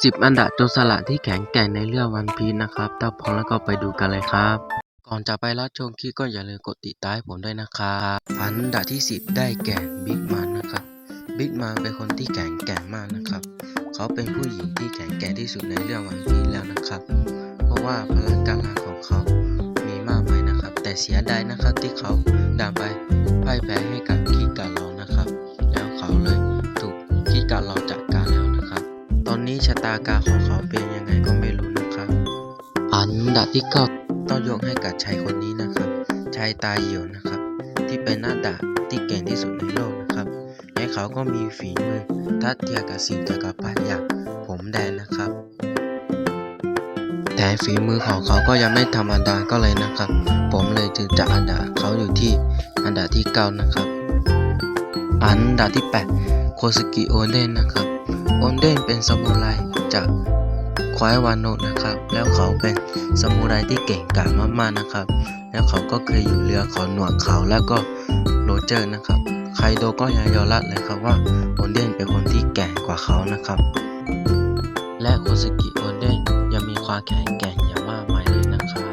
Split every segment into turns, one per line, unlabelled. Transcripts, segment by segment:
10อันดับโจรสลัดที่แข็งแกร่งในเรื่องวันพีชนะครับ ถ้าพร้อมแล้วก็ไปดูกันเลยครับ ก่อนจะไปรับชมคลิปก็อย่าลืมกดติดตามผมด้วยนะครับอันดับที่ 10 ได้แก่บิ๊กมันนะครับบิ๊กมันเป็นคนที่แข็งแกร่งมากนะครับ เขาเป็นผู้หญิงที่แข็งแกร่งที่สุดในเรื่องวันพีชแล้วนะครับ เพราะว่าพลังกำลังของเขามีมากมายนะครับ แต่เสียดายนะครับที่เขาดันไปพ่ายแพ้ให้กับคิกาลอน อนนี้ชะตากรรมของเขาเป็นยังไงก็ไม่รู้นะครับ อันดับที่เก้าต้องยกให้กับชายคนนี้นะครับ ชายตาเหี่ยวนะครับ ที่เป็นหน้าดาบที่เก่งที่สุดในโลกนะครับ และเขาก็มีฝีมือทัดเทียมกับสิ่งจักรพรรดิอย่างผมแดงนะครับ แต่ฝีมือของเขาก็ยังไม่ธรรมดาก็เลยนะครับ ผมเลยจึงจะอันดับเขาอยู่ที่อันดับที่เก้านะครับ อันดับที่แปดโคสกิโอเดนนะครับ โอเดนเป็นซามูไร จากควายวานโนะนะครับ แล้วเขาเป็นซามูไรที่เก่งกาจมากๆนะครับ แล้วเขาก็เคยอยู่เรือของหนวดเขาแล้วก็โรเจอร์นะครับไคโดก็ยังยอมรับเลยครับว่าโอเดนเป็นคนที่แก่กว่าเขานะครับ และโคสกิโอเดนยังมีความแข็งแกร่งอย่างมากมายเลยนะครับ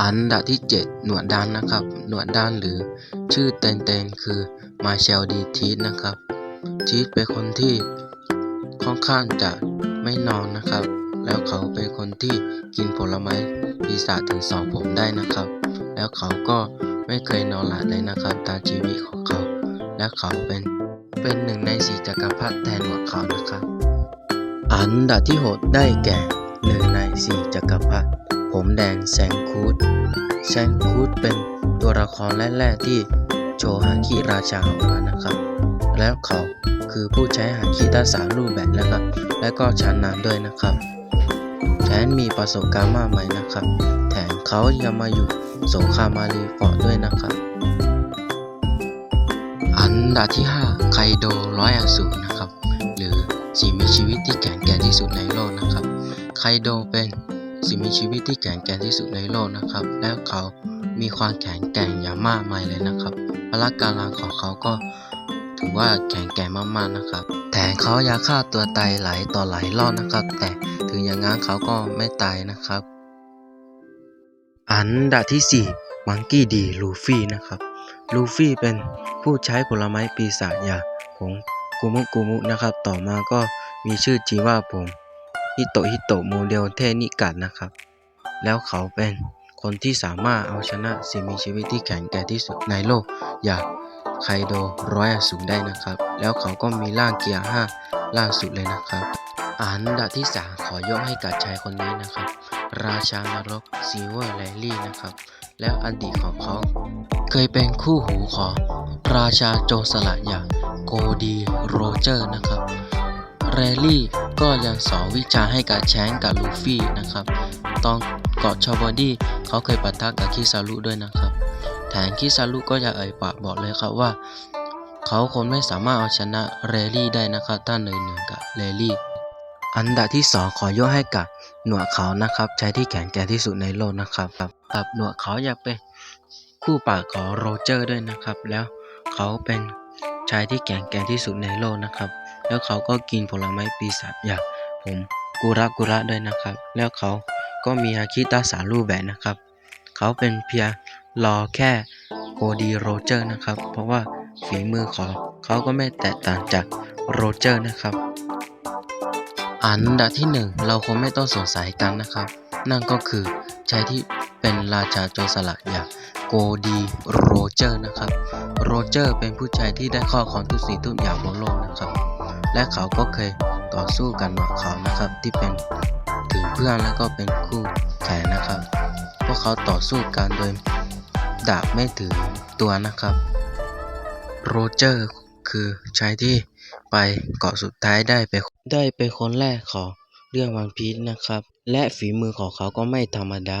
อันดับที่ 7 หนวดด้านนะครับ หนวดด้านหรือชื่อเต็นๆคือมาเชลดีทีสนะครับทีสเป็นคนที่ ค่อนข้างจะไม่นอนนะครับ แล้วเขาเป็นคนที่กินผลไม้ปีศาจถึงสองผมได้นะครับ แล้วเขาก็ไม่เคยนอนหลับเลยนะครับ ตามชีวิตของเขา และเขาเป็นเป็นหนึ่งในสีจักรพรรดิแทนหนวเขานะครับ อันดับที่6ได้แก่หนึ่งในสี่จักรพรรดิผมแดงแซงคูดแซงคูดเป็นตัวละครแรกๆที่โชฮาคิราชาออกมานะครับ แล้วเขาคือผู้ใช้ฮาคิทักษะรูปแบบแล้วครับ และก็ชำนาญด้วยนะครับ แถมมีประสบการณ์มากมายนะครับ แถมเขายังมาอยู่สงครามมารีฟอร์ดด้วยนะครับ อันดับที่ 5 ไคโดร้อยอสูรนะครับ หรือสิ่งมีชีวิตที่แข็งแกร่งที่สุดในโลกนะครับ ไคโดเป็นสิ่งมีชีวิตที่แข็งแกร่งที่สุดในโลกนะครับ แล้วเขามีความแข็งแกร่งอย่างมากมายเลยนะครับ พละกำลังของเขาก็ ถือว่าแข็งแกร่งมากๆนะครับแต่เขาอยากฆ่าตัวตายหลายต่อหลายรอบนะครับ แต่ถึงอย่างนั้นเขาก็ไม่ตายนะครับ อันดับที่ 4 มังกี้ดีลูฟี่นะครับ ลูฟี่เป็นผู้ใช้ผลไม้ปีศาจอย่างผงกูมุกูมุนะครับ ต่อมาก็มีชื่อจริงว่าผมฮิโตะฮิโตะโมเดลเทนิกัดนะครับ แล้วเขาเป็นคนที่สามารถเอาชนะสิ่งมีชีวิตที่แข็งแกร่งที่สุดในโลก อย่าง ไคโดร้อยอสูรได้นะครับ แล้วเขาก็มีร่างเกียร์ห้าล่างสุดเลยนะครับ อันดับที่สามขอยกให้กับชายคนนี้นะครับ ราชานรกซีเวอร์แลลี่นะครับ แล้วอดีตของเขาเคยเป็นคู่หูของราชาโจรสลัดอย่างโกดีโรเจอร์นะครับแรลลี่ก็ยังสอนวิชาให้กับแชงกับลูฟี่นะครับ ตอนเกาะชาวบอดี้เขาเคยปะทะกับคิซารุด้วยนะครับ แถมคิซารุก็ยังเอ่ยปากบอกเลยครับว่า เขาคงไม่สามารถเอาชนะเรลี่ได้นะครับถ้าหนึ่งหนึ่งกับเรลี่อันดับที่สองขอยกให้กับหนวดเขานะครับใช้ที่แข็งแกร่งที่สุดในโลกนะครับกับหนวดเขาอยากเป็นคู่ปากของโรเจอร์ด้วยนะครับ แล้วเขาเป็นชายที่แข็งแกร่งที่สุดในโลกนะครับ แล้วเขาก็กินผลไม้ปีศาจอย่างผมกุระกุระด้วยนะครับ แล้วเขาก็มีฮาคิตาสารูปแบบนะครับ เขาเป็นเพียง รอแค่โกดีโรเจอร์นะครับ เพราะว่าฝีมือของเขาก็ไม่แตกต่างจากโรเจอร์นะครับ อันดับที่หนึ่งเราคงไม่ต้องสงสัยกันนะครับ นั่นก็คือชายที่เป็นราชาโจรสลัดอย่างโกดีโรเจอร์นะครับ โรเจอร์เป็นผู้ชายที่ได้ข้อของทุกสิ่งทุกอย่างบนโลกนะครับ และเขาก็เคยต่อสู้กันกับเขานะครับที่เป็นถือเพื่อนแล้วก็เป็นคู่แข่งนะครับ พวกเขาต่อสู้กันโดย ดาบไม่ถือตัวนะครับโรเจอร์คือชายที่ไปเกาะสุดท้ายได้ไปได้เป็นคนแรกของเรื่องวันพีชนะครับ และฝีมือของเขาก็ไม่ธรรมดา